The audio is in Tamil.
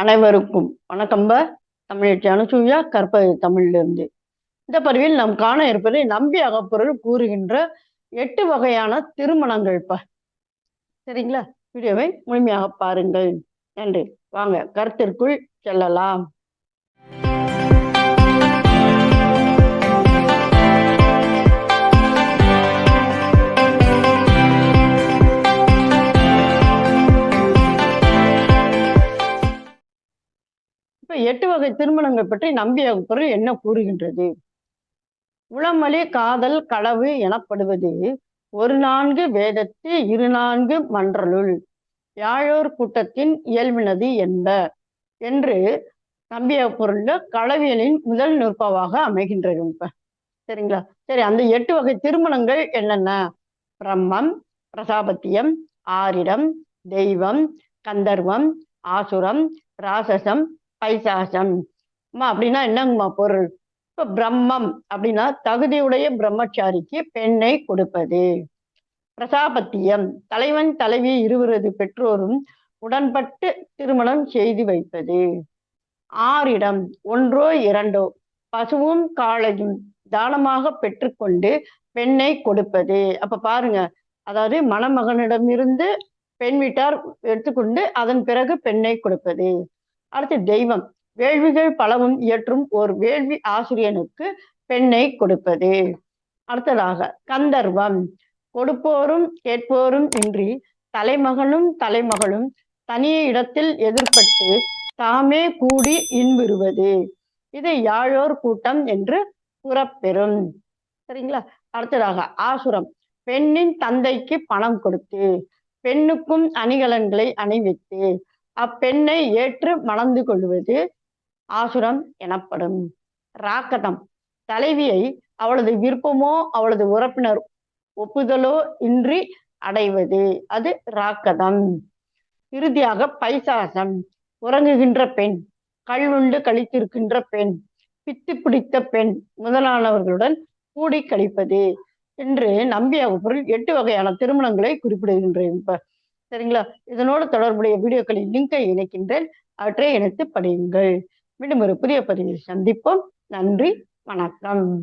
அனைவருக்கும் வணக்கம்ப தமிழ் அனுசூயா கற்பது தமிழிலிருந்து. இந்த பதிவில் நாம் காண இருப்பதை நம்பி அகப்பொருள் கூறுகின்ற எட்டு வகையான திருமணங்கள் ப. சரிங்களா? வீடியோவை முழுமையாக பாருங்கள். நன்றி. வாங்க கருத்திற்குள் செல்லலாம். எட்டு வகை திருமணங்கள் பற்றி நம்பிய பொருள் என்ன கூறுகின்றது? உளமொழி காதல் களவு எனப்படுவது ஒரு நான்கு வேதத்து இரு நான்கு மன்றலுள். யாழோர் கூட்டத்தின் இயல்பினது என்ப. என்று நம்பிய பொருள்ல களவியலின் முதல் நுட்பமாக அமைகின்றது இப்ப. சரிங்களா? சரி அந்த எட்டு வகை திருமணங்கள் என்னென்ன? பிரம்மம் பிரசாபத்தியம் ஆரிடம் தெய்வம் கந்தர்வம் ஆசுரம் ராசசம் பைசாசம். அம்மா அப்படின்னா என்னங்கம்மா பொருள்? இப்ப பிரம்மம் அப்படின்னா தகுதியுடைய பிரம்மச்சாரிக்கு பெண்ணை கொடுப்பது. பிரசாபத்தியம். தலைவன் தலைவி இருவரது பெற்றோரும் உடன்பட்டு திருமணம் செய்து வைப்பது. ஆறிடம் ஒன்றோ இரண்டோ பசுவும் காளையும் தானமாக பெற்றுக்கொண்டு பெண்ணை கொடுப்பது. அப்ப பாருங்க அதாவது மணமகனிடமிருந்து பெண் வீட்டார் எடுத்துக்கொண்டு அதன் பிறகு பெண்ணை கொடுப்பது. அடுத்து தெய்வம். வேள்விகள் பலவும் இயற்றும் ஒரு வேள்வி ஆசிரியனுக்கு பெண்ணை கொடுப்பது. அடுத்ததாக கந்தர்வம். கொடுப்போரும் கேட்போரும் இன்றி தலைமகனும் தலைமகளும் தனிய இடத்தில் எதிர்பட்டு தாமே கூடி இன்புறுவது. இது யாழோர் கூட்டம் என்று புறப்பெறும் சரிங்களா? அடுத்ததாக ஆசுரம். பெண்ணின் தந்தைக்கு பணம் கொடுத்து பெண்ணுக்கும் அணிகலன்களை அணிவித்து அப்பெண்ணை ஏற்று மணந்து கொள்வது ஆசுரம் எனப்படும். ராக்கதம். தலைவியை அவளது விருப்பமோ அவளது உறப்பினர் ஒப்புதலோ இன்றி அடைவது. அது ராக்கதம். இறுதியாக பைசாசம். உறங்குகின்ற பெண் கல்லுண்டு கழித்திருக்கின்ற பெண் பித்து பிடித்த பெண் முதலானவர்களுடன் கூடி கழிப்பது என்று நம்பிய பொருள் எட்டு வகையான திருமணங்களை குறிப்பிடுகின்றேன். சரிங்களா? இதனோடு தொடர்புடைய வீடியோக்களின் லிங்கை இணைக்கின்றேன். அவற்றை இணைத்து படியுங்கள். மீண்டும் ஒரு புதிய பதிவில் சந்திப்போம். நன்றி. வணக்கம்.